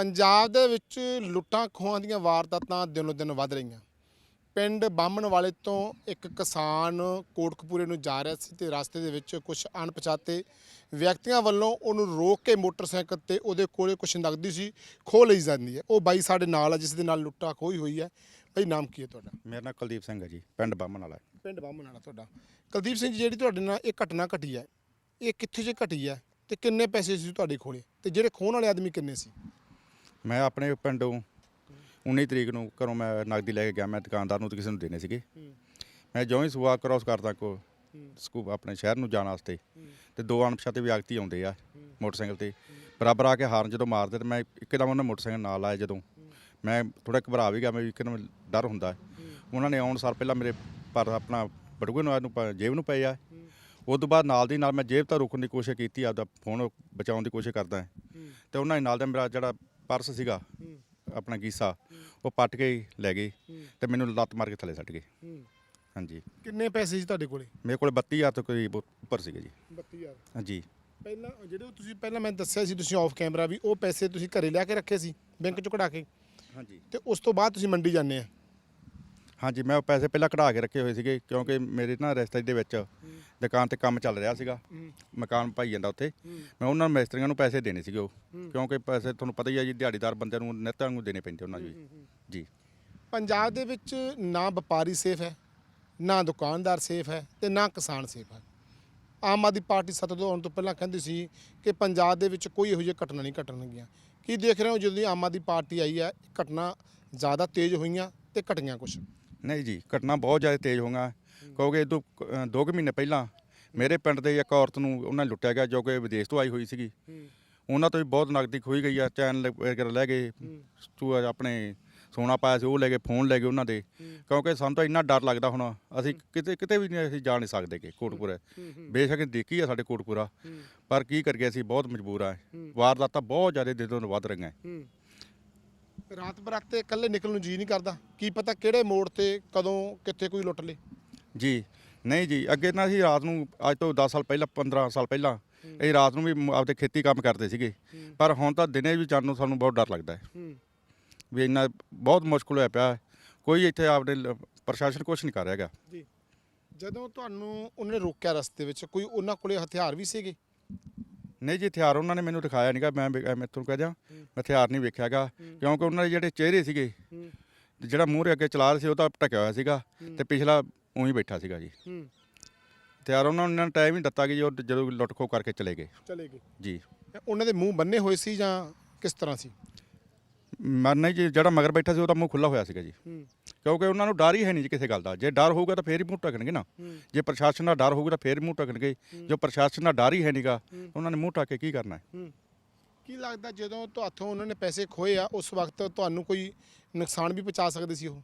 ਪੰਜਾਬ ਦੇ ਵਿੱਚ ਲੁੱਟਾਂ ਖੋਹਾਂ ਦੀਆਂ ਵਾਰਦਾਤਾਂ ਦਿਨੋ ਦਿਨ ਵੱਧ ਰਹੀਆਂ। ਪਿੰਡ ਬਾਹਮਣ ਵਾਲੇ ਤੋਂ ਇੱਕ ਕਿਸਾਨ ਕੋਟਕਪੂਰੇ ਨੂੰ ਜਾ ਰਿਹਾ ਸੀ ਤੇ ਰਸਤੇ ਦੇ ਵਿੱਚ ਕੁਝ ਅਣਪਛਾਤੇ ਵਿਅਕਤੀਆਂ ਵੱਲੋਂ ਉਹਨੂੰ ਰੋਕ ਕੇ ਮੋਟਰਸਾਈਕਲ ਤੇ ਉਹਦੇ ਕੋਲੇ ਕੁਝ ਨਗਦੀ ਸੀ ਖੋਹ ਲਈ ਜਾਂਦੀ ਹੈ। ਉਹ ਬਾਈ ਸਾਡੇ ਨਾਲ ਆ ਜਿਸ ਦੇ ਨਾਲ ਲੁੱਟਾਂ ਖੋਹੀ ਹੋਈ ਹੈ। ਬਈ ਨਾਮ ਕੀ ਹੈ ਤੁਹਾਡਾ? ਮੇਰਾ ਨਾਮ ਕੁਲਦੀਪ ਸਿੰਘ ਹੈ ਜੀ ਪਿੰਡ ਬਾਮਣ ਵਾਲਾ ਪਿੰਡ ਬਾਹਮਣ ਵਾਲਾ ਤੁਹਾਡਾ। ਕੁਲਦੀਪ ਸਿੰਘ ਜੀ ਜਿਹੜੀ ਤੁਹਾਡੇ ਨਾਲ ਇਹ ਘਟਨਾ ਘਟੀ ਹੈ ਇਹ ਕਿੱਥੇ ਜੇ ਘਟੀ ਹੈ ਤੇ ਕਿੰਨੇ ਪੈਸੇ ਸੀ ਤੁਹਾਡੇ ਕੋਲੇ? ਤੇ ਜਿਹੜੇ ਖੋਹਣ ਵਾਲੇ ਆਦਮੀ ਕਿੰਨੇ ਸੀ? ਮੈਂ ਆਪਣੇ ਪਿੰਡੋਂ 19 ਤਰੀਕ ਨੂੰ ਘਰੋਂ ਮੈਂ ਨਗਦੀ ਲੈ ਕੇ ਗਿਆ। ਮੈਂ ਦੁਕਾਨਦਾਰ ਨੂੰ ਤੇ ਕਿਸੇ ਨੂੰ ਦੇਣੇ ਸੀਗੇ। ਮੈਂ ਜਿਉਂ ਹੀ ਸੂਆ ਕ੍ਰਾਸ ਕਰਦਾ ਕੋ ਸਕੂਪ ਆਪਣੇ ਸ਼ਹਿਰ ਨੂੰ ਜਾਣ ਵਾਸਤੇ। ਤੇ ਦੋ ਅਣਪਛਾਤੇ ਵਿਅਕਤੀ ਆਉਂਦੇ ਆ ਮੋਟਰਸਾਈਕਲ ਤੇ। ਬਰਾਬਰ ਆ ਕੇ ਹਾਰਨ ਜਦੋਂ ਮਾਰਦੇ ਤੇ ਮੈਂ ਇੱਕਦਮ ਉਹਨਾਂ ਮੋਟਰਸਾਈਕਲ ਨਾਲ ਆਇਆ ਜਦੋਂ। ਮੈਂ ਥੋੜਾ ਘਬਰਾ ਵੀ ਗਿਆ, ਮੈਂ ਵੀ ਇੱਕਦਮ ਡਰ ਹੁੰਦਾ। ਉਹਨਾਂ ਨੇ ਆਉਣ ਸਾਰ ਪਹਿਲਾਂ ਮੇਰੇ ਪਰ ਆਪਣਾ ਬਟੂਏ ਨੂੰ ਨੂੰ ਜੇਬ ਨੂੰ ਪਏ ਆ। ਉਸ ਤੋਂ ਬਾਅਦ ਨਾਲ ਦੀ ਨਾਲ ਮੈਂ ਜੇਬ ਤਾਂ ਰੋਕਣ ਦੀ ਕੋਸ਼ਿਸ਼ ਕੀਤੀ, ਆਪਦਾ ਫੋਨ ਬਚਾਉਣ ਦੀ ਕੋਸ਼ਿਸ਼ ਕਰਦਾ। ਤੇ ਉਹਨਾਂ ਦੇ ਨਾਲ ਦਾ ਮੇਰਾ ਜਿਹੜਾ ਪਰਸ ਸੀਗਾ ਆਪਣਾ ਗੀਸਾ ਉਹ ਪੱਟ ਕੇ ਲੈ ਗਏ ਤੇ ਮੈਨੂੰ ਲੱਤ ਮਾਰ ਕੇ ਥੱਲੇ ਸੱਟ ਗਏ ਹਾਂਜੀ। ਕਿੰਨੇ ਪੈਸੇ ਸੀ ਤੁਹਾਡੇ ਕੋਲੇ? ਮੇਰੇ ਕੋਲ 32000 ਤੋਂ ਕਰੀਬ ਉੱਪਰ ਸੀਗੇ ਜੀ। 32000 ਹਾਂਜੀ। ਪਹਿਲਾਂ ਜਿਹੜੇ ਤੁਸੀਂ ਪਹਿਲਾਂ ਮੈਂ ਦੱਸਿਆ ਸੀ ਤੁਸੀਂ ਆਫ ਕੈਮਰਾ ਵੀ ਉਹ ਪੈਸੇ ਤੁਸੀਂ ਘਰੇ ਲਿਆ ਕੇ ਰੱਖੇ ਸੀ ਬੈਂਕ ਚੋਂ ਕਢਾ ਕੇ? ਹਾਂਜੀ। ਤੇ ਉਸ ਤੋਂ ਬਾਅਦ ਤੁਸੀਂ ਮੰਡੀ ਜਾਂਦੇ ਆ? ਹਾਂਜੀ ਮੈਂ ਉਹ ਪੈਸੇ ਪਹਿਲਾਂ ਕਢਾ ਕੇ ਰੱਖੇ ਹੋਏ ਸੀਗੇ ਕਿਉਂਕਿ ਮੇਰੇ ਨਾ ਰਸਤੇ ਦੇ ਵਿੱਚ ਦੁਕਾਨ ਤੇ ਕੰਮ ਚੱਲ ਰਿਹਾ ਸੀਗਾ ਮਕਾਨ ਪਾਈ ਜਾਂਦਾ ਉੱਥੇ। ਮੈਂ ਉਹਨਾਂ ਮਿਸਤਰੀਆਂ ਨੂੰ ਪੈਸੇ ਦੇਣੇ ਸੀਗੇ ਉਹ ਕਿਉਂਕਿ ਪੈਸੇ ਤੁਹਾਨੂੰ ਪਤਾ ਹੀ ਹੈ ਜੀ ਦਿਹਾੜੀਦਾਰ ਬੰਦਿਆਂ ਨੂੰ ਨਿੱਤਾਂ ਨੂੰ ਦੇਣੇ ਪੈਂਦੇ ਉਹਨਾਂ ਨੂੰ ਜੀ ਜੀ। ਪੰਜਾਬ ਦੇ ਵਿੱਚ ਨਾ ਵਪਾਰੀ ਸੇਫ ਹੈ ਨਾ ਦੁਕਾਨਦਾਰ ਸੇਫ ਹੈ ਤੇ ਨਾ ਕਿਸਾਨ ਸੇਫ ਹੈ। ਆਮ ਆਦਮੀ ਪਾਰਟੀ ਸੱਤਾ ਤੋਂ ਆਉਣ ਤੋਂ ਪਹਿਲਾਂ ਕਹਿੰਦੀ ਸੀ ਕਿ ਪੰਜਾਬ ਦੇ ਵਿੱਚ ਕੋਈ ਇਹੋ ਜਿਹੀ ਘਟਨਾ ਨਹੀਂ ਘਟਣਗੀਆਂ। ਕੀ ਦੇਖ ਰਹੇ ਹੋ ਜਦੋਂ ਦੀ ਆਮ ਆਦਮੀ ਪਾਰਟੀ ਆਈ ਹੈ ਘਟਨਾ ਜ਼ਿਆਦਾ ਤੇਜ਼ ਹੋਈਆਂ ਤੇ ਘਟੀਆਂ ਕੁਝ ਨਹੀਂ ਜੀ, ਘਟਨਾ ਬਹੁਤ ਜ਼ਿਆਦਾ ਤੇਜ਼ ਹੋਗਾ ਕਿਉਂਕਿ ਦੋ ਦੋ ਕੁ ਮਹੀਨੇ ਪਹਿਲਾਂ ਮੇਰੇ ਪਿੰਡ ਦੇ ਇੱਕ ਔਰਤ ਨੂੰ ਉਹਨਾਂ ਲੁੱਟਿਆ ਗਿਆ, ਜੋ ਕਿ ਵਿਦੇਸ਼ ਤੋਂ ਆਈ ਹੋਈ ਸੀਗੀ। ਉਹਨਾਂ ਤੋਂ ਵੀ ਬਹੁਤ ਨਗਦੀ ਖੋਈ ਗਈ ਆ, ਚੈਨ ਲ- ਵਗੈਰਾ ਲੈ ਗਏ। ਤੂੰ ਆਪਣੇ ਸੋਨਾ ਪਾਇਆ ਸੀ, ਉਹ ਲੈ ਗਏ, ਫੋਨ ਲੈ ਗਏ ਉਹਨਾਂ ਦੇ। ਕਿਉਂਕਿ ਸਾਨੂੰ ਤਾਂ ਇੰਨਾ ਡਰ ਲੱਗਦਾ ਹੁਣ, ਅਸੀਂ ਕਿਤੇ ਕਿਤੇ ਵੀ ਨਹੀਂ, ਅਸੀਂ ਜਾ ਨਹੀਂ ਸਕਦੇ ਕਿ ਕੋਟਪੁਰਾ। ਬੇਸ਼ੱਕ ਦੇਖੀ ਆ ਸਾਡੇ ਕੋਟਪੁਰਾ। ਪਰ ਕੀ ਕਰੀਏ, ਅਸੀਂ ਬਹੁਤ ਮਜਬੂਰ ਆ। ਵਾਰਦਾਤਾਂ ਬਹੁਤ ਜ਼ਿਆਦਾ ਦਿਨੋਂ ਦਿਨ ਵੱਧ ਰਹੀਆਂ। ਰਾਤ ਬਰਾਤੇ ਇਕੱਲੇ ਨਿਕਲਣ ਨੂੰ ਜੀ ਨਹੀਂ ਕਰਦਾ। ਕੀ ਪਤਾ ਕਿਹੜੇ ਮੋੜ ਤੇ ਕਦੋਂ ਕਿੱਥੇ ਕੋਈ ਲੁੱਟ ਲੇ। ਜੀ ਨਹੀਂ ਜੀ ਅੱਗੇ ਨਾ ਅਸੀਂ ਰਾਤ ਨੂੰ ਅੱਜ ਤੋਂ 10 ਸਾਲ ਪਹਿਲਾਂ 15 ਸਾਲ ਪਹਿਲਾਂ ਇਹ ਰਾਤ ਨੂੰ ਵੀ ਆਪਦੇ ਖੇਤੀ ਕੰਮ ਕਰਦੇ ਸੀਗੇ। ਪਰ ਹੁਣ ਤਾਂ ਦਿਨੇ ਵੀ ਜਾਣ ਨੂੰ ਸਾਨੂੰ ਬਹੁਤ ਡਰ ਲੱਗਦਾ ਹੈ। ਵੀ ਇੰਨਾ ਬਹੁਤ ਮੁਸ਼ਕਲ ਹੋਇਆ ਪਿਆ। ਕੋਈ ਇੱਥੇ ਆਪਦੇ ਪ੍ਰਸ਼ਾਸਨ ਕੁਝ ਨਹੀਂ ਕਰ ਰਿਹਾ ਹੈਗਾ। ਜੀ। ਜਦੋਂ ਤੁਹਾਨੂੰ ਉਹਨਾਂ ਰੋਕਿਆ ਰਸਤੇ ਵਿੱਚ ਕੋਈ ਉਹਨਾਂ ਕੋਲੇ ਹਥਿਆਰ ਵੀ ਸੀਗੇ? ਨਹੀਂ ਜੀ ਹਥਿਆਰ ਉਹਨਾਂ ਨੇ ਮੈਨੂੰ ਦਿਖਾਇਆ ਨਹੀਂਗਾ ਮੈਂ ਵੀ- ਮੈਂ ਤੁਹਾਨੂੰ ਕਹਿ ਦਿਆਂ ਮੈਂ ਹਥਿਆਰ ਨਹੀਂ ਵੇਖਿਆਗਾ ਕਿਉਂਕਿ ਉਹਨਾਂ ਦੇ ਜਿਹੜੇ ਚਿਹਰੇ ਸੀਗੇ ਜਿਹੜਾ ਮੂਹਰੇ ਅੱਗੇ ਚਲਾ ਰਿਹਾ ਸੀ ਉਹ ਤਾਂ ਢਕਿਆ ਹੋਇਆ ਸੀਗਾ ਤੇ ਪਿਛਲਾ ਉਹੀ ਬੈਠਾ ਸੀਗਾ ਜੀ। ਹਥਿਆਰ ਉਹਨਾਂ ਨੇ ਟਾਈਮ ਹੀ ਦਿੱਤਾ ਕਿ ਜੀ ਉਹ ਜਦੋਂ ਲੁੱਟ ਖੋ ਕਰਕੇ ਚਲੇ ਗਏ। ਚਲੇ ਗਏ। ਜੀ। ਉਹਨਾਂ ਦੇ ਮੂੰਹ ਬੰਨੇ ਹੋਏ ਸੀ ਜਾਂ ਕਿਸ ਤਰ੍ਹਾਂ ਸੀ? ਮਰ ਨਹੀਂ ਜੀ ਜਿਹੜਾ ਮਗਰ ਬੈਠਾ ਸੀ ਉਹਦਾ ਮੂੰਹ ਖੁੱਲਾ ਹੋਇਆ ਸੀਗਾ ਜੀ। ਕਿਉਂਕਿ ਉਹਨਾਂ ਨੂੰ ਡਰ ਹੀ ਹੈ ਨਹੀਂ ਜੀ ਕਿਸੇ ਗੱਲ ਦਾ। ਜੇ ਡਰ ਹੋਊਗਾ ਤਾਂ ਫੇਰ ਹੀ ਮੂੰਹ ਢੱਕਣਗੇ ਨਾ। ਜੇ ਪ੍ਰਸ਼ਾਸਨ ਦਾ ਡਰ ਹੋਊਗਾ ਤਾਂ ਫੇਰ ਹੀ ਮੂੰਹ ਢੱਕਣਗੇ। ਜੋ ਪ੍ਰਸ਼ਾਸਨ ਦਾ ਡਰ ਹੀ ਹੈ ਨਹੀਂਗਾ ਉਹਨਾਂ ਨੇ ਮੂੰਹ ਢੱਕ ਕੇ ਕੀ ਕਰਨਾ ਹੈ? ਕੀ ਲੱਗਦਾ ਜਦੋਂ ਤੁਹਾਥੋਂ ਉਹਨਾਂ ਨੇ ਪੈਸੇ ਖੋਏ ਆ ਉਸ ਵਕਤ ਤੁਹਾਨੂੰ ਕੋਈ ਨੁਕਸਾਨ ਵੀ ਪਹੁੰਚਾ ਸਕਦੇ ਸੀ ਉਹ?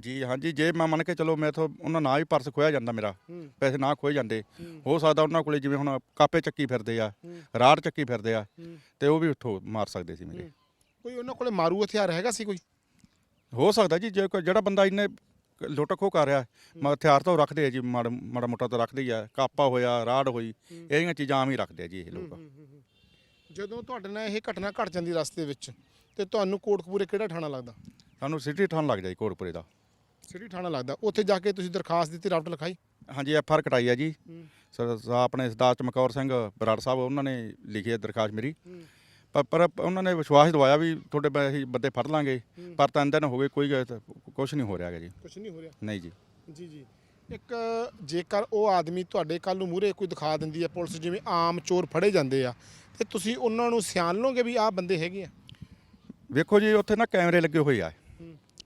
ਜੀ ਹਾਂਜੀ ਜੇ ਮੈਂ ਮੰਨ ਕੇ ਚਲੋ ਮੈਥੋਂ ਉਹਨਾਂ ਨਾ ਵੀ ਪਰਸ ਖੋਇਆ ਜਾਂਦਾ ਮੇਰਾ ਪੈਸੇ ਨਾ ਖੋਏ ਜਾਂਦੇ। ਹੋ। ਸਕਦਾ ਉਹਨਾਂ ਕੋਲੇ ਜਿਵੇਂ ਹੁਣ ਕਾਪੇ ਚੱਕੀ ਫਿਰਦੇ ਆ ਰਾੜ ਚੱਕੀ ਫਿਰਦੇ ਆ ਤੇ ਉਹ ਵੀ ਉੱਥੋਂ ਮਾਰ ਸਕਦੇ ਸੀ ਮੇਰੇ। ਕੋਈ ਉਹਨਾਂ ਕੋਲੇ ਮਾਰੂ ਹਥਿਆਰ ਹੈਗਾ ਸੀ ਕੋਈ? ਹੋ ਸਕਦਾ ਜੀ ਜੇ ਕੋਈ ਜਿਹੜਾ ਬੰਦਾ ਇੰਨੇ ਲੁੱਟ ਖੋ ਕਰ ਰਿਹਾ ਮੈਂ ਹਥਿਆਰ ਤਾਂ ਉਹ ਰੱਖਦੇ ਆ ਜੀ ਮਾੜਾ ਮਾੜਾ ਮੋਟਾ ਤਾਂ ਰੱਖਦੇ ਹੀ ਆ ਕਾਪਾ ਹੋਇਆ ਰਾੜ ਹੋਈ ਇਹੀਆਂ ਚੀਜ਼ਾਂ ਆਮ ਹੀ ਰੱਖਦੇ ਆ ਜੀ ਇਹ ਲੋਕ। ਜਦੋਂ ਤੁਹਾਡੇ ਨਾਲ ਇਹ ਘਟਨਾ ਘਟ ਜਾਂਦੀ ਰਸਤੇ ਵਿੱਚ ਤੇ ਤੁਹਾਨੂੰ ਕੋਟਕਪੂਰੇ ਕਿਹੜਾ ਥਾਣਾ ਲੱਗਦਾ? ਸਾਨੂੰ ਸਿਟੀ ਠਾਣ ਲੱਗ ਜਾਈ ਕੋਟਪੁਰੇ ਦਾ। ਸਿਟੀ ਥਾਣਾ ਲੱਗਦਾ। ਉੱਥੇ ਜਾ ਕੇ ਤੁਸੀਂ ਦਰਖਾਸਤ ਦਿੱਤੀ ਰਾਵਟ ਲਿਖਾਈ? ਹਾਂਜੀ ਐਫ ਆਰ ਕਟਾਈ ਆ ਜੀ। ਸਰ ਆਪਣੇ ਸਰਦਾਰ ਚਮਕੌਰ ਸਿੰਘ ਬਰਾੜ ਸਾਹਿਬ ਉਹਨਾਂ ਨੇ ਲਿਖੀ ਹੈ ਦਰਖਾਸਤ ਮੇਰੀ। ਪਰ ਪਰ ਉਹਨਾਂ ਨੇ ਵਿਸ਼ਵਾਸ ਦਿਵਾਇਆ ਵੀ ਤੁਹਾਡੇ ਬ- ਅਸੀਂ ਬੰਦੇ ਫੜ ਲਾਂਗੇ। ਪਰ ਤਿੰਨ ਦਿਨ ਹੋ ਗਏ ਕੋਈ ਕੁਝ ਨਹੀਂ ਹੋ ਰਿਹਾ ਹੈਗਾ ਜੀ। ਕੁਝ ਨਹੀਂ ਹੋ ਰਿਹਾ? ਨਹੀਂ ਜੀ। ਜੀ ਜੀ। ਇੱਕ ਜੇਕਰ ਉਹ ਆਦਮੀ ਤੁਹਾਡੇ ਕੱਲ ਨੂੰ ਮੂਹਰੇ ਕੋਈ ਦਿਖਾ ਦਿੰਦੀ ਹੈ ਪੁਲਿਸ ਜਿਵੇਂ ਆਮ ਚੋਰ ਫੜੇ ਜਾਂਦੇ ਆ ਤੇ ਤੁਸੀਂ ਉਹਨਾਂ ਨੂੰ ਸਿਆਣ ਲਓਗੇ ਵੀ ਆਹ ਬੰਦੇ ਹੈਗੇ ਆ? ਵੇਖੋ ਜੀ ਉੱਥੇ ਨਾ ਕੈਮਰੇ ਲੱਗੇ ਹੋਏ ਆ।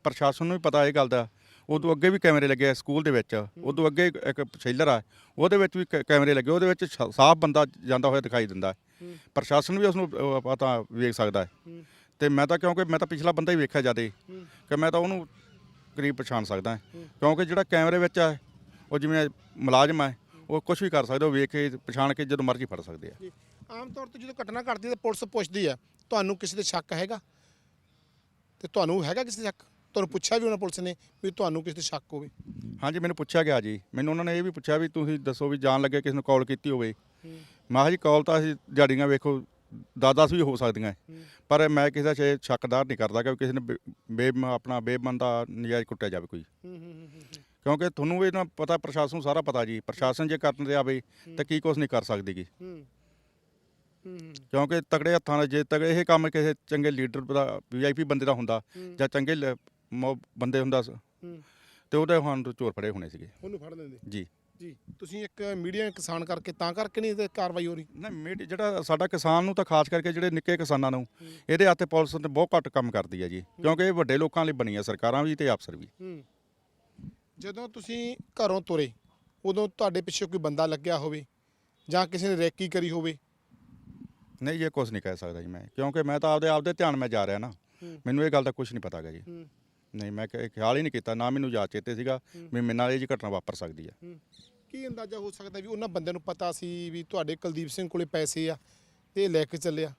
ਪ੍ਰਸ਼ਾਸਨ ਨੂੰ ਵੀ ਪਤਾ ਇਹ ਗੱਲ ਦਾ। ਉਦੋਂ ਅੱਗੇ ਵੀ ਕੈਮਰੇ ਲੱਗੇ ਆ ਸਕੂਲ ਦੇ ਵਿੱਚ। ਉਦੋਂ ਅੱਗੇ ਇੱਕ ਸ਼ੈਲਰ ਆ ਉਹਦੇ ਵਿੱਚ ਵੀ ਕੈ- ਕੈਮਰੇ ਲੱਗੇ ਉਹਦੇ ਵਿੱਚ ਸ਼- ਸਾਫ਼ ਬੰਦਾ ਜਾਂਦਾ ਹੋਇਆ ਦਿਖਾਈ ਦਿੰਦਾ। ਹੈ। ਪ੍ਰਸ਼ਾਸਨ ਵੀ ਉਸ ਨੂੰ ਅਹ, ਪਤਾ ਵੇਖ ਸਕਦਾ ਹੈ। ਤੇ ਮੈਂ ਤਾਂ ਕਿਉਂਕਿ ਮੈਂ ਤਾਂ ਪਿਛਲਾ ਬੰਦਾ ਹੀ ਵੇਖਿਆ ਜਾਦੇ ਕਿ ਮੈਂ ਤਾਂ ਉਹਨੂੰ ਕਰੀਬ ਪਛਾਣ ਸਕਦਾ ਹਾਂ। ਕਿਉਂਕਿ ਜਿਹੜਾ ਕੈਮਰੇ ਵਿੱਚ ਆ ਉਹ ਜਿਵੇਂ ਮੁਲਾਜ਼ਮ ਹੈ ਉਹ ਕੁਝ ਵੀ ਕਰ ਸਕਦਾ ਉਹ ਵੇਖ ਕੇ ਪਛਾਣ ਕੇ ਜਦੋਂ ਮਰਜ਼ੀ ਫੜ ਸਕਦੇ ਆ। ਜੀ। ਆਮ ਤੌਰ ਤੇ ਜਦੋਂ ਘਟਨਾ ਘਟਦੀ ਹੈ ਤਾਂ ਪੁਲਿਸ ਪੁੱਛਦੀ ਹੈ ਤੁਹਾਨੂੰ ਕਿਸੇ ਤੇ ਸ਼ੱਕ ਹੈਗਾ? ਤੇ ਤੁਹਾਨੂੰ ਹੈਗਾ ਕਿਸੇ ਤੇ ਸ਼ੱਕ? ਤੁਹਾਨੂੰ ਪੁੱਛਿਆ ਵੀ ਉਹਨਾਂ ਪੁਲਿਸ ਨੇ ਵੀ ਤੁਹਾਨੂੰ ਕਿਸੇ ਤੇ ਸ਼ੱਕ ਹੋਵੇ? ਹਾਂਜੀ ਮੈਨੂੰ ਪੁੱਛਿਆ ਗਿਆ ਜੀ। ਮੈਨੂੰ ਉਹਨਾਂ ਨੇ ਇਹ ਵੀ ਪੁੱਛਿਆ ਵੀ ਤੁਸੀਂ ਦੱਸੋ ਵੀ ਜਾਣ ਲੱਗੇ ਕਿਸ ਨੂੰ ਕਾਲ ਕੀਤੀ ਹੋਵੇ। ਮੈਂ ਕਿਹਾ ਜੀ ਕਾਲ ਤਾਂ ਅਸੀਂ ਦਿਹਾੜੀਆਂ ਵੇਖੋ 10-10 ਵੀ ਹੋ ਸਕਦੀਆਂ। ਪਰ ਮੈਂ ਕਿਸੇ ਦਾ ਸ਼ੇ- ਸ਼ੱਕਦਾਰ ਨਹੀਂ ਕਰਦਾ ਕਿ ਕਿਸੇ ਨੇ ਬੇ- ਬੇ ਆਪਣਾ ਬੇਬੰਦਾ ਨਜਾਇਜ਼ ਕੁੱਟਿਆ ਜਾਵੇ ਕੋਈ। ਕਿਉਂਕਿ ਤੁਹਾਨੂੰ ਇਹ ਨਾ ਪਤਾ ਪ੍ਰਸ਼ਾਸਨ ਨੂੰ ਸਾਰਾ ਪਤਾ ਜੀ। ਪ੍ਰਸ਼ਾਸਨ ਜੇ ਕਰਨ ਤੇ ਆਵੇ ਤਾਂ ਕੀ ਕੁਛ ਨਹੀਂ ਕਰ ਸਕਦੀ ਗੀ। ਕਿਉਂਕਿ ਤਗੜੇ ਹੱਥਾਂ ਨਾਲ ਜੇ ਤਗੜੇ ਇਹ ਕੰਮ ਕਿਸੇ ਚੰਗੇ ਲੀਡਰ ਦਾ ਵੀਆਈਪੀ ਬੰਦੇ ਦਾ ਹੁੰਦਾ ਜਾਂ ਚੰਗੇ ਲ- ਮੋ- ਬੰਦੇ ਹੁੰਦਾ ਸ- ਤੇ ਉਹਦੇ ਤੋਂ ਚੋਰ ਫੜੇ ਹੋਣੇ ਸੀਗੇ। ਉਹਨੂੰ ਫੜ ਲੈਂਦੇ। ਜੀ। ਜੀ। ਤੁਸੀਂ ਇੱਕ ਮੀਡੀਆ ਕਿਸਾਨ ਕਰਕੇ ਤਾਂ ਕਰਕੇ ਨਹੀਂ ਤੇ ਕਾਰਵਾਈ ਹੋ ਰਹੀ? ਨਾ ਮੇਡ ਜਿਹੜਾ ਸਾਡਾ ਕਿਸਾਨ ਨੂੰ ਤਾਂ ਖਾਸ ਕਰਕੇ ਜਿਹੜੇ ਨਿੱਕੇ ਕਿਸਾਨਾਂ ਨੂੰ ਇਹਦੇ ਹੱਥੇ ਪੁਲਿਸ ਤੇ ਬਹੁਤ ਘੱਟ ਕੰਮ ਕਰਦੀ ਹੈ ਜੀ। ਕਿਉਂਕਿ ਇਹ ਵੱਡੇ ਲੋਕਾਂ ਲਈ ਬਣੀ ਹੈ ਸਰਕਾਰਾਂ ਵੀ ਤੇ ਅਫਸਰ ਵੀ। ਜਦੋਂ ਤੁਸੀਂ ਘਰੋਂ ਤੁਰੇ ਉਦੋਂ ਤੁਹਾਡੇ ਪਿੱਛੇ ਕੋਈ ਬੰਦਾ ਲੱਗਿਆ ਹੋਵੇ ਜਾਂ ਕਿਸੇ ਨੇ ਰੈਕੀ ਕਰੀ ਹੋਵੇ? ਨਹੀਂ ਇਹ ਕੁਝ ਨਹੀਂ ਕਹਿ ਸਕਦਾ ਜੀ ਮੈਂ। ਕਿਉਂਕਿ ਮੈਂ ਤਾਂ ਆਪਦੇ ਆਪਦੇ ਧਿਆਨ ਮੈਂ ਜਾ ਰਿਹਾ ਨਾ। ਮੈਨੂੰ ਇਹ ਗੱਲ ਦਾ ਕੁਝ ਨਹੀਂ ਪਤਾ ਜੀ। ਨਹੀਂ ਮੈਂ ਕਿ- ਖਿਆਲ ਹੀ ਨਹੀਂ ਕੀਤਾ ਨਾ ਮੈਨੂੰ ਯਾਦ ਚੇਤੇ ਸੀਗਾ ਵੀ ਮੇਰੇ ਨਾਲ ਇਹ ਜੀ ਘਟਨਾ ਵਾਪਰ ਸਕਦੀ ਹੈ। ਕੀ ਅੰਦਾਜ਼ਾ ਹੋ ਸਕਦਾ ਵੀ ਉਹਨਾਂ ਬੰਦਿਆਂ ਨੂੰ ਪਤਾ ਸੀ ਵੀ ਤੁਹਾਡੇ ਕੁਲਦੀਪ ਸਿੰਘ ਕੋਲੇ ਪੈਸੇ ਆ ਤੇ ਇਹ ਲੈ ਕੇ ਚੱਲਿਆ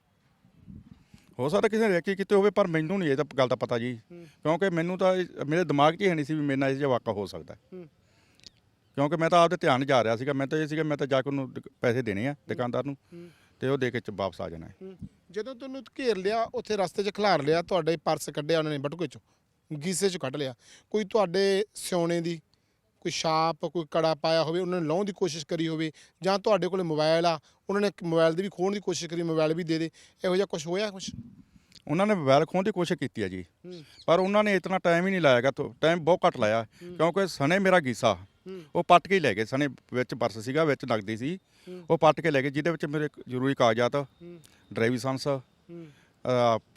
ਹੋ ਸਕਦਾ ਕਿਸੇ ਨੇ ਰੇਕੀ ਕੀਤੇ ਹੋਵੇ ਪਰ ਮੈਨੂੰ ਨਹੀਂ ਇਹ ਤਾਂ ਗੱਲ ਦਾ ਪਤਾ ਜੀ। ਕਿਉਂਕਿ ਮੈਨੂੰ ਤਾਂ ਇਹ- ਮੇਰੇ ਦਿਮਾਗ 'ਚ ਹੀ ਹੈ ਨਹੀਂ ਸੀ ਵੀ ਮੇਰੇ ਨਾਲ ਇਹ ਜਿਹਾ ਵਾਕਾ ਹੋ ਸਕਦਾ। ਹੂੰ। ਕਿਉਂਕਿ ਮੈਂ ਤਾਂ ਆਪਦੇ ਧਿਆਨ ਜਾ ਰਿਹਾ ਸੀਗਾ ਮੈਂ ਤਾਂ ਇਹ ਸੀਗਾ ਮੈਂ ਤਾਂ ਜਾ ਕੇ ਉਹਨੂੰ ਪੈਸੇ ਦੇਣੇ ਆ ਦੁਕਾਨਦਾਰ ਨੂੰ ਤੇ ਉਹ ਦੇ ਕੇ ਚ ਵਾਪਸ ਆ ਜਾਣਾ ਹੈ। ਜਦੋਂ ਤੁਹਾਨੂੰ ਘੇਰ ਲਿਆ ਉੱਥੇ ਰਸਤੇ 'ਚ ਖਿਲਾਰ ਲਿਆ ਤੁਹਾਡੇ ਪਰਸ ਕੱਢਿਆ ਉਹਨਾਂ ਨੇ ਬਟੂਏ 'ਚੋਂ? ਗੀਸੇ 'ਚੋਂ ਕੱਢ ਲਿਆ। ਕੋਈ ਤੁਹਾਡੇ ਸਿਉਣੇ ਦੀ ਕੋਈ ਛਾਪ ਕੋਈ ਕੜਾ ਪਾਇਆ ਹੋਵੇ ਉਹਨਾਂ ਨੇ ਲਾਉਣ ਦੀ ਕੋਸ਼ਿਸ਼ ਕਰੀ ਹੋਵੇ ਜਾਂ ਤੁਹਾਡੇ ਕੋਲੇ ਮੋਬਾਈਲ ਆ ਉਹਨਾਂ ਨੇ ਮੋਬਾਈਲ ਦੀ ਵੀ ਖੋਹਣ ਦੀ ਕੋਸ਼ਿਸ਼ ਕਰੀ ਮੋਬਾਈਲ ਵੀ ਦੇ ਦੇ ਇਹੋ ਜਿਹਾ ਕੁਝ ਹੋਇਆ ਕੁਝ ਉਹਨਾਂ ਨੇ ਮੋਬਾਈਲ ਖੋਹਣ ਦੀ ਕੋਸ਼ਿਸ਼ ਕੀਤੀ ਹੈ ਜੀ। ਪਰ ਉਹਨਾਂ ਨੇ ਇਤਨਾ ਟਾਈਮ ਹੀ ਨਹੀਂ ਲਾਇਆਗਾ ਟਾਈਮ ਬਹੁਤ ਘੱਟ ਲਾਇਆ ਕਿਉਂਕਿ ਸਣੇ ਮੇਰਾ ਗੀਸਾ ਉਹ ਪੱਟ ਕੇ ਲੈ ਗਏ ਸਣੇ ਵਿੱਚ ਪਰਸ ਸੀਗਾ ਵਿੱਚ ਨਗਦੀ ਸੀ ਉਹ ਪੱਟ ਕੇ ਲੈ ਗਏ ਜਿਹਦੇ ਵਿੱਚ ਮੇਰੇ ਜ਼ਰੂਰੀ ਕਾਗਜ਼ਾਤ ਡਰਾਈਵਿੰਗ ਲਾਇਸੈਂਸ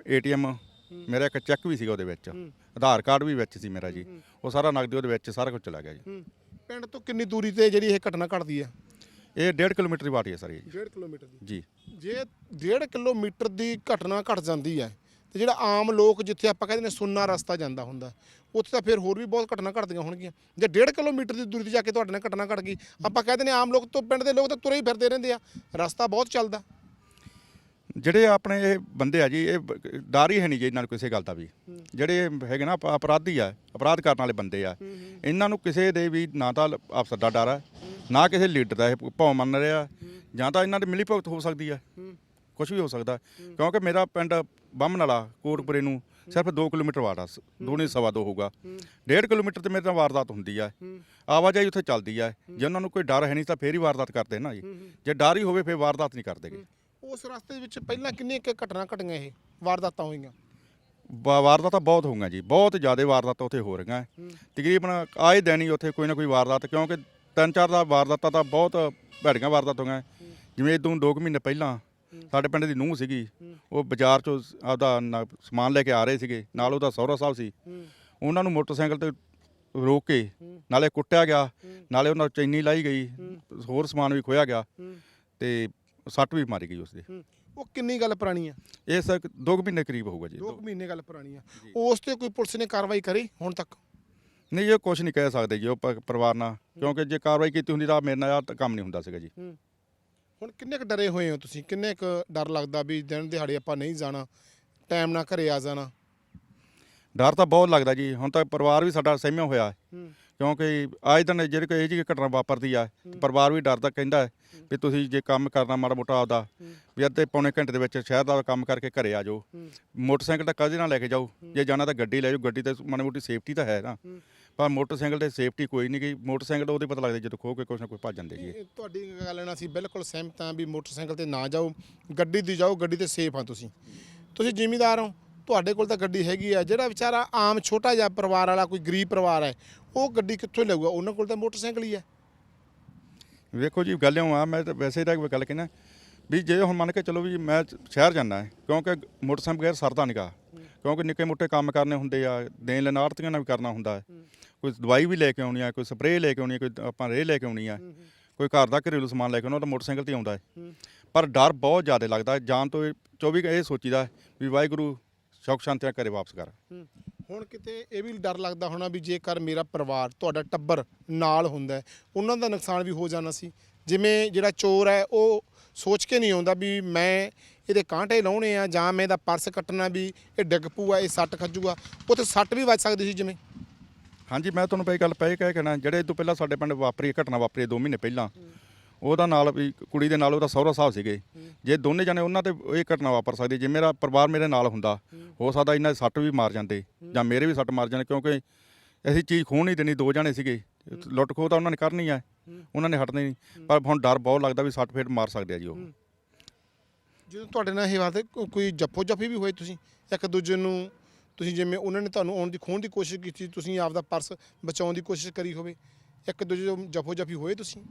ਏਟੀਐਮ ਮੇਰਾ ਇੱਕ ਚੈੱਕ ਵੀ ਸੀਗਾ ਉਹਦੇ ਵਿੱਚ। ਆਧਾਰ ਕਾਰਡ ਵੀ ਵਿੱਚ ਸੀ ਮੇਰਾ ਜੀ। ਉਹ ਸਾਰਾ ਨਗਦੀ ਉਹਦੇ ਵਿੱਚ ਸਾਰਾ ਕੁਝ ਚਲਾ ਗਿਆ ਜੀ। ਪਿੰਡ ਤੋਂ ਕਿੰਨੀ ਦੂਰੀ ਤੇ ਜਿਹੜੀ ਇਹ ਘਟਨਾ ਘਟਦੀ ਹੈ? ਇਹ 1.5 ਕਿਲੋਮੀਟਰ ਦੀ ਵਾਟੀ ਹੈ ਸਰ ਇਹ 1.5 ਕਿਲੋਮੀਟਰ ਦੀ। ਜੀ। ਜੇ 1.5 ਕਿਲੋਮੀਟਰ ਦੀ ਘਟਨਾ ਘਟ ਜਾਂਦੀ ਹੈ ਤੇ ਜਿਹੜਾ ਆਮ ਲੋਕ ਜਿੱਥੇ ਆਪਾਂ ਕਹਿੰਦੇ ਨੇ ਸੁੰਨਾ ਰਸਤਾ ਜਾਂਦਾ ਹੁੰਦਾ ਉੱਥੇ ਤਾਂ ਫਿਰ ਹੋਰ ਵੀ ਬਹੁਤ ਘਟਨਾ ਘਟਦੀਆਂ ਹੋਣਗੀਆਂ। ਜੇ 1.5 ਕਿਲੋਮੀਟਰ ਦੀ ਦੂਰੀ ਤੇ ਜਾ ਕੇ ਤੁਹਾਡੇ ਨਾਲ ਘਟਨਾ ਘਟ ਗਈ ਆਪਾਂ ਕਹਿੰਦੇ ਨੇ ਆਮ ਲੋਕ ਤੋਂ ਪਿੰਡ ਦੇ ਲੋਕ ਤਾਂ ਤੁਰੇ ਹੀ ਫਿਰਦੇ ਰਹਿੰਦੇ ਆ। ਰਸਤਾ ਬਹੁਤ ਚੱਲਦਾ। ਜਿਹੜੇ ਆਪਣੇ ਇਹ ਬੰਦੇ ਆ ਜੀ, ਇਹ ਡਰ ਹੀ ਹੈ ਨਹੀਂ ਜੀ ਇਹਨਾਂ ਨੂੰ ਕਿਸੇ ਗੱਲ ਦਾ ਵੀ। ਜਿਹੜੇ ਹੈਗੇ ਨਾ ਅਪ- ਅਪਰਾਧੀ ਆ, ਅਪਰਾਧ ਕਰਨ ਵਾਲੇ ਬੰਦੇ ਆ, ਇਹਨਾਂ ਨੂੰ ਕਿਸੇ ਦੇ ਵੀ ਨਾ ਤਾਂ ਅਫਸਰ ਦਾ ਡਰ ਆ, ਨਾ ਕਿਸੇ ਲੀਡਰ ਦਾ ਇਹ ਭਾਵ ਮੰਨ ਰਿਹਾ, ਜਾਂ ਤਾਂ ਇਹਨਾਂ ਦੀ ਮਿਲੀ ਭੁਗਤ ਹੋ ਸਕਦੀ ਆ। ਕੁਝ ਵੀ ਹੋ ਸਕਦਾ। ਕਿਉਂਕਿ ਮੇਰਾ ਪਿੰਡ ਬੰਮਨ ਵਾਲਾ ਕੋਟਪੁਰੇ ਨੂੰ ਸਿਰਫ 2 ਕਿਲੋਮੀਟਰ ਵਾਟ ਆ ਸਵਾ ਦੋ ਹੋਊਗਾ। 1.5 ਕਿਲੋਮੀਟਰ ਤੇ ਮੇਰੇ ਨਾਲ ਵਾਰਦਾਤ ਹੁੰਦੀ ਆ। ਆਵਾਜਾਈ ਉੱਥੇ ਚੱਲਦੀ ਆ। ਜੇ ਉਹਨਾਂ ਨੂੰ ਕੋਈ ਡਰ ਹੈ ਨਹੀਂ ਤਾਂ ਫੇਰ ਹੀ ਵਾਰਦਾਤ ਕਰਦੇ ਨਾ ਜੀ। ਜੇ ਡਰ ਹੀ ਹੋਵੇ ਫੇਰ ਵਾਰਦਾਤ ਨਹੀਂ ਕਰਦੇਗੇ ਉਸ ਰਸਤੇ ਵਿੱਚ ਪਹਿਲਾਂ ਕਿੰਨੀਆਂ ਕੁ ਘਟਨਾ ਘਟੀਆਂ ਇਹ ਵਾਰਦਾਤਾਂ ਹੋਈਆਂ? ਵਾ- ਵਾਰਦਾਤਾਂ ਬਹੁਤ ਹੋਈਆਂ ਜੀ ਬਹੁਤ ਜ਼ਿਆਦਾ ਵਾਰਦਾਤਾਂ ਉੱਥੇ ਹੋ ਰਹੀਆਂ। ਹੈ। ਤਕਰੀਬਨ ਆਏ ਦਿਨ ਹੀ ਉੱਥੇ ਕੋਈ ਨਾ ਕੋਈ ਵਾਰਦਾਤ ਕਿਉਂਕਿ ਤਿੰਨ ਚਾਰ ਦਾ ਵਾਰਦਾਤਾਂ ਤਾਂ ਬਹੁਤ ਭੈੜੀਆਂ ਵਾਰਦਾਤ ਹੋਈਆਂ। ਹੈ। ਜਿਵੇਂ ਇਦੋਂ 2 ਮਹੀਨੇ ਪਹਿਲਾਂ ਸਾਡੇ ਪਿੰਡ ਦੀ ਨੂੰਹ ਸੀਗੀ ਉਹ ਬਾਜ਼ਾਰ ਚੋਂ ਸ- ਆਪਦਾ ਨ- ਸਮਾਨ ਲੈ ਕੇ ਆ ਰਹੇ ਸੀਗੇ ਨਾਲ ਉਹਦਾ ਸਹੁਰਾ ਸਾਹਿਬ ਸੀ। ਉਹਨਾਂ ਨੂੰ ਮੋਟਰਸਾਈਕਲ ਤੇ ਰੋਕ ਕੇ ਨਾਲੇ ਕੁੱਟਿਆ ਗਿਆ ਨਾਲੇ ਉਹਨਾਂ ਨੂੰ ਚੈਨੀ ਲਾਈ ਗਈ ਹੋਰ ਸਮਾਨ ਵੀ ਖੋਇਆ ਗਿਆ। ਤੇ ਸੱਟ ਵੀ ਮਾਰੀ ਗਈ ਉਸਦੇ। ਉਹ ਕਿੰਨੀ ਗੱਲ ਪੁਰਾਣੀ ਆ? ਇਹ ਸਰ 2 ਮਹੀਨੇ ਕਰੀਬ ਹੋਊਗਾ ਜੀ 2 ਮਹੀਨੇ ਗੱਲ ਪੁਰਾਣੀ ਆ। ਉਸ ਤੇ ਕੋਈ ਪੁਲਿਸ ਨੇ ਕਾਰਵਾਈ ਕਰੀ ਹੁਣ ਤੱਕ? ਨਹੀਂ ਇਹ ਕੁਝ ਨਹੀਂ ਕਹਿ ਸਕਦੇ ਜੀ ਉਹ ਪ- ਪਰਿਵਾਰ ਨਾਲ। ਕਿਉਂਕਿ ਜੇ ਕਾਰਵਾਈ ਕੀਤੀ ਹੁੰਦੀ ਤਾਂ ਮੇਰੇ ਨਾਲ ਆਹ ਤਾਂ ਕੰਮ ਨਹੀਂ ਹੁੰਦਾ ਸੀਗਾ ਜੀ। ਹੁਣ ਕਿੰਨੇ ਕੁ ਡਰੇ ਹੋਏ ਹੋ ਤੁਸੀਂ? ਕਿੰਨੇ ਕੁ ਡਰ ਲੱਗਦਾ ਵੀ ਦਿਨ ਦਿਹਾੜੇ ਆਪਾਂ ਨਹੀਂ ਜਾਣਾ ਟਾਈਮ ਨਾਲ ਘਰੇ ਆ ਜਾਣਾ? ਡਰ ਤਾਂ ਬਹੁਤ ਲੱਗਦਾ ਜੀ। ਹੁਣ ਤਾਂ ਪਰਿਵਾਰ ਵੀ ਸਾਡਾ ਸਹਿਮਿਆ ਹੋਇਆ ਹੈ। ਕਿਉਂਕਿ ਅੱਜ ਦਿਨ ਜਿਹੜੇ ਕੋਈ ਇਹ ਜਿਹੀ ਘਟਨਾ ਵਾਪਰਦੀ ਆ ਤੇ ਪਰਿਵਾਰ ਵੀ ਡਰਦਾ ਕਹਿੰਦਾ ਹੈ ਵੀ ਤੁਸੀਂ ਜੇ ਕੰਮ ਕਰਨਾ ਮਾੜਾ ਮੋਟਾ ਆਪਦਾ ਵੀ ਅੱਧੇ ਪੌਣੇ ਘੰਟੇ ਦੇ ਵਿੱਚ ਸ਼ਹਿਰ ਦਾ ਕੰਮ ਕਰਕੇ ਘਰੇ ਆ ਜਾਓ। ਮੋਟਰਸਾਈਕਲ ਤਾਂ ਕਦੇ ਨਾ ਲੈ ਕੇ ਜਾਓ? ਜੇ ਜਾਣਾ ਤਾਂ ਗੱਡੀ ਲੈ ਜਾਓ ਗੱਡੀ ਤੇ ਮਾੜੀ ਮੋਟੀ ਸੇਫਟੀ ਤਾਂ ਹੈ ਨਾ। ਪਰ ਮੋਟਰਸਾਈਕਲ ਤੇ ਸੇਫਟੀ ਕੋਈ ਨਹੀਂ ਗਈ ਮੋਟਰਸਾਈਕਲ ਉਹਦੇ ਪਤਾ ਲੱਗਦਾ ਜਦੋਂ ਖੋ ਕੇ ਕੁਛ ਨਾ ਕੋਈ ਭੱਜ ਜਾਂਦੇ ਜੀ। ਤੁਹਾਡੀ ਗੱਲ ਨਾਲ ਅਸੀਂ ਬਿਲਕੁਲ ਸਹਿਮਤ ਹਾਂ ਵੀ ਮੋਟਰਸਾਈਕਲ ਤੇ ਨਾ ਜਾਓ। ਗੱਡੀ ਦੀ ਜਾਓ ਗੱਡੀ ਤੇ ਸੇਫ ਆ ਤੁਸੀਂ। ਤੁਸੀਂ ਜ਼ਿਮੀਦਾਰ ਹੋ। ਤੁਹਾਡੇ ਕੋਲ ਤਾਂ ਗੱਡੀ ਹੈਗੀ ਹੈ ਜਿਹੜਾ ਵਿਚਾਰਾ ਆਮ ਛੋਟਾ ਜਿਹਾ ਪਰਿਵਾਰ ਵਾਲਾ, ਕੋਈ ਗਰੀਬ ਪਰਿਵਾਰ ਹੈ, ਉਹ ਗੱਡੀ ਕਿੱਥੋਂ ਲਊਗਾ ਉਹਨਾਂ ਕੋਲ ਤਾਂ ਮੋਟਰਸਾਈਕਲ ਹੀ ਹੈ। ਵੇਖੋ ਜੀ, ਗੱਲ ਆ, ਮੈਂ ਤਾਂ ਵੈਸੇ ਤਾਂ ਗੱਲ ਕਹਿਣਾ, ਵੀ ਜੇ ਹੁਣ ਮੰਨ ਕੇ ਚਲੋ ਵੀ ਮੈਂ ਸ਼ਹਿਰ ਜਾਂਦਾ ਹੈ, ਕਿਉਂਕਿ ਮੋਟਰਸਾਈਕਲ ਬਗੈਰ ਸਰਦਾ ਨਿਕਾ ਕਿਉਂਕਿ ਨਿੱਕੇ ਮੋਟੇ ਕੰਮ ਕਰਨੇ ਹੁੰਦੇ ਆ, ਦੇਣ ਲੈਣ ਆਰਤੀਆਂ ਨਾਲ ਵੀ ਕਰਨਾ ਹੁੰਦਾ ਹੈ। ਕੋਈ ਦਵਾਈ ਵੀ ਲੈ ਕੇ ਆਉਣੀ ਆ, ਕੋਈ ਸਪਰੇਅ ਲੈ ਕੇ ਆਉਣੀ ਆ, ਕੋਈ ਆਪਾਂ ਰੇਹ ਲੈ ਕੇ ਆਉਣੀ ਆ, ਕੋਈ ਘਰ ਦਾ ਘਰੇਲੂ ਸਮਾਨ ਲੈ ਕੇ ਆਉਣਾ, ਉਹ ਤਾਂ ਮੋਟਰਸਾਈਕਲ ਤੇ ਆਉਂਦਾ ਹੈ। ਪਰ ਡਰ ਬਹੁਤ ਜ਼ਿਆਦਾ ਲੱਗਦਾ, ਜਾਣ ਤੋਂ ਇਹ 24 ਇਹ ਸੋਚੀਦਾ ਵੀ ਵਾਹਿਗੁਰੂ ਸੁੱਖ ਸ਼ਾਂਤੀ ਨਾਲ ਘਰੇ ਵਾਪਸ ਕਰ। ਹੁਣ ਕਿਤੇ ਇਹ ਵੀ ਡਰ ਲੱਗਦਾ ਹੋਣਾ ਵੀ ਜੇਕਰ ਮੇਰਾ ਪਰਿਵਾਰ ਤੁਹਾਡਾ ਟੱਬਰ ਨਾਲ ਹੁੰਦਾ ਹੈ, ਉਹਨਾਂ ਦਾ ਨੁਕਸਾਨ ਵੀ ਹੋ ਜਾਣਾ ਸੀ। ਜਿਵੇਂ ਜਿਹੜਾ ਚੋਰ ਹੈ ਉਹ ਸੋਚ ਕੇ ਨਹੀਂ ਆਉਂਦਾ ਵੀ ਮੈਂ ਇਹਦੇ ਕਾਂਟੇ ਲਾਉਣੇ ਆ ਜਾਂ ਮੈਂ ਇਹਦਾ ਪਰਸ ਕੱਟਣਾ ਵੀ ਇਹ ਡਿੱਗ ਪੂਆ ਇਹ ਸੱਟ ਖੱਜੂਗਾ ਉੱਥੇ ਸੱਟ ਵੀ ਵੱਜ ਸਕਦੀ ਸੀ ਜਿਵੇਂ। ਹਾਂਜੀ ਮੈਂ ਤੁਹਾਨੂੰ ਪਈ ਗੱਲ ਪਈ ਕਹਿ ਕਹਿਣਾ ਜਿਹੜੇ ਇਹ ਤੋਂ ਪਹਿਲਾਂ ਸਾਡੇ ਪਿੰਡ ਵਾਪਰੀ ਇਹ ਘਟਨਾ ਵਾਪਰੀ 2 ਮਹੀਨੇ ਪਹਿਲਾਂ ਉਹਦਾ ਨਾਲ ਵੀ ਕੁੜੀ ਦੇ ਨਾਲ ਉਹਦਾ ਸਹੁਰਾ ਸਾਹਿਬ ਸੀਗੇ। ਜੇ ਦੋਨੇ ਜਣੇ ਉਹਨਾਂ ਤੇ ਇਹ ਘਟਨਾ ਵਾਪਰ ਸਕਦੀ, ਜੇ ਮੇਰਾ ਪਰਿਵਾਰ ਮੇਰੇ ਨਾਲ ਹੁੰਦਾ, ਹੋ ਸਕਦਾ ਇਹਨਾਂ ਦੇ ਸੱਟ ਵੀ ਮਾਰ ਜਾਂਦੇ ਜਾਂ ਮੇਰੇ ਵੀ ਸੱਟ ਮਾਰ ਜਾਂਦੇ ਕਿਉਂਕਿ ਅਸੀਂ ਚੀਜ਼ ਖੋਹ ਨਹੀਂ ਦੇਣੀ ਦੋ ਜਣੇ ਸੀਗੇ। ਲੁੱਟ ਖੋਹ ਤਾਂ ਉਹਨਾਂ ਨੇ ਕਰਨੀ ਆ, ਉਹਨਾਂ ਨੇ ਹਟਣੀ ਨਹੀਂ। ਪਰ ਹੁਣ ਡਰ ਬਹੁਤ ਲੱਗਦਾ ਵੀ ਸੱਟ ਫੇਟ ਮਾਰ ਸਕਦੇ ਆ ਜੀ ਉਹ। ਜਦੋਂ ਤੁਹਾਡੇ ਨਾਲ ਇਹ ਵਾਦੇ ਕੋਈ ਜੱਫੋ ਜੱਫੀ ਵੀ ਹੋਏ ਤੁਸੀਂ? ਇੱਕ ਦੂਜੇ ਨੂੰ ਤੁਸੀਂ ਜਿਵੇਂ ਉਹਨਾਂ ਨੇ ਤੁਹਾਨੂੰ ਆਉਣ ਦੀ, ਖੋਹਣ ਦੀ ਕੋਸ਼ਿਸ਼ ਕੀਤੀ, ਤੁਸੀਂ ਆਪਦਾ ਪਰਸ ਬਚਾਉਣ ਦੀ ਕੋਸ਼ਿਸ਼ ਕਰੀ ਹੋਵੇ, ਇੱਕ ਦੂਜੇ ਤੋਂ ਜੱਫੋ ਜੱਫੀ ਹੋਏ ਤੁਸੀਂ?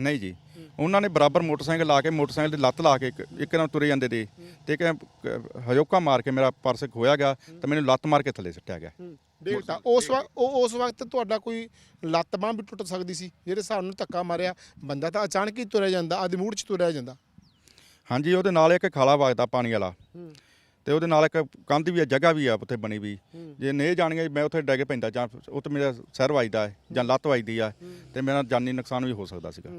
ਨਹੀਂ ਜੀ। ਉਹਨਾਂ ਨੇ ਬਰਾਬਰ ਮੋਟਰਸਾਈਕਲ ਲਾ ਕੇ ਮੋਟਰਸਾਈਕਲ ਦੀ ਲੱਤ ਲਾ ਕੇ ਇੱਕ- ਇੱਕ ਨਾਲ ਤੁਰੇ ਜਾਂਦੇ ਤੇ। ਤੇ ਇੱਕ ਹਜੋਕਾ ਮਾਰ ਕੇ ਮੇਰਾ ਪਰਸ ਖੋਇਆ ਗਿਆ ਤੇ ਮੈਨੂੰ ਲੱਤ ਮਾਰ ਕੇ ਥੱਲੇ ਸੁੱਟਿਆ ਗਿਆ। ਡੇਟਾ ਉਸ ਵਕਤ ਉਹ ਉਸ ਵਕਤ ਤੁਹਾਡਾ ਕੋਈ ਲੱਤ ਬਾਂਹ ਵੀ ਟੁੱਟ ਸਕਦੀ ਸੀ ਜਿਹੜੇ ਨਾਲ ਧੱਕਾ ਮਾਰਿਆ ਬੰਦਾ ਤਾਂ ਅਚਾਨਕ ਹੀ ਤੁਰਿਆ ਜਾਂਦਾ ਆਦੀ ਮੂਡ 'ਚ ਤੁਰਿਆ ਜਾਂਦਾ। ਹਾਂਜੀ ਉਹਦੇ ਨਾਲ ਇੱਕ ਖਾਲਾ ਵਗਦਾ ਪਾਣੀ ਵਾਲਾ। ਤੇ ਉਹਦੇ ਨਾਲ ਇੱਕ ਕੰਧ ਵੀ ਆ ਜਗ੍ਹਾ ਵੀ ਆ ਉੱਥੇ ਬਣੀ ਵੀ। ਜੇ ਨਹੀਂ ਜਾਣਗੇ ਮੈਂ ਉੱਥੇ ਡਿੱਗ ਪੈਂਦਾ ਜਾਂ ਉੱਥੇ ਮੇਰਾ ਸਿਰ ਵੱਜਦਾ ਹੈ ਜਾਂ ਲੱਤ ਵੱਜਦੀ ਆ ਤੇ ਮੇਰਾ ਜਾਨੀ ਨੁਕਸਾਨ ਵੀ ਹੋ ਸਕਦਾ ਸੀਗਾ।